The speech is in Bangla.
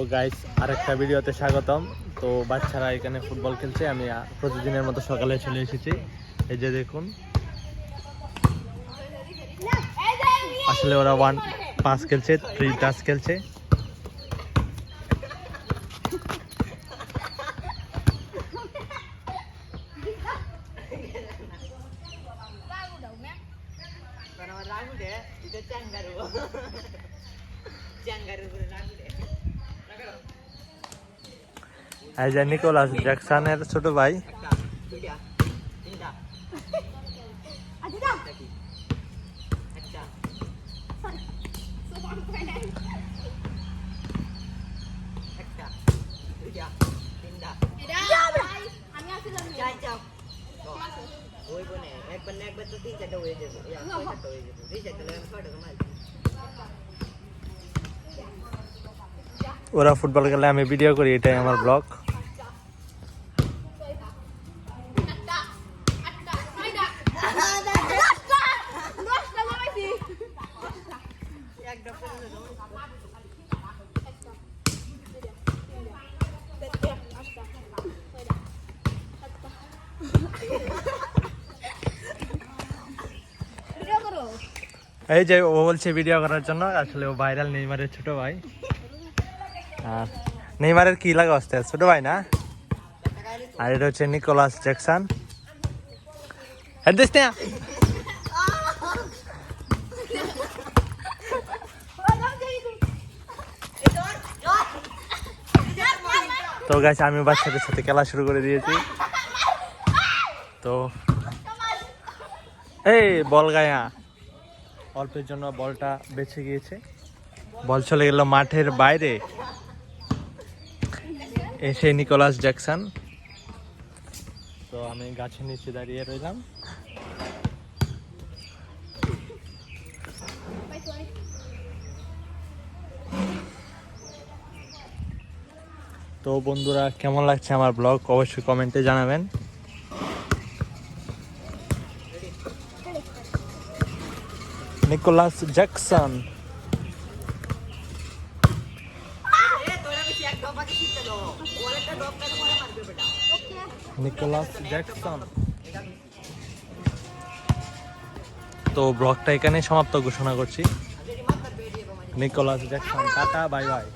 তো গাইস আরেকটা ভিডিওতে স্বাগতম। তো বাচ্চারা এখানে ফুটবল খেলছে, আমি প্রতিদিনের মতো সকালে চলে এসেছি। এই যে দেখুন। আসলে ওরা ওয়ান পাস খেলছে থ্রি টাচ খেলছে. এই যে নিকোলাস জ্যাকসনের ছোট ভাই Sudah, tindak. Ada dah. Lagi. Acah. Acah. Sudah, tindak. আমি আসলাম Cacau. ওই বনে একবার না একবার তো তিন চারটা হয়ে যাবে ইয়া, ছয় সাতটা হয়ে যাবে দুই চারটা ওরা ফুটবল খেলে আমি ভিডিও করি, এটাই আমার ব্লগ। এই যে ও বলছে ভিডিও করার জন্য, আসলে ও ভাইরাল নেইমারের ছোট ভাই আর নেইমারের কি লাগা আসতে ছোট ভাই না? আর এটা হচ্ছে নিকোলাস জ্যাকসন। না? তো গাছ আমি বাচ্চাদের সাথে খেলা শুরু করে দিয়েছি। তো এই বল গায়া। অল্পের জন্য বলটা বেঁচে গিয়েছে। বল চলে গেল মাঠের বাইরে। এসে নিকোলাস জ্যাকসন তো আমি গাছের নিচে দাঁড়িয়ে রইলাম। তো বন্ধুরা, কেমন লাগছে আমার ব্লগ? অবশ্যই কমেন্টে জানাবেন। নিকোলাস জ্যাকসন নিকোলাস জ্যাকসন তো ব্লগটা এখানে সমাপ্ত ঘোষণা করছি। Nicholas Jackson tata bye bye.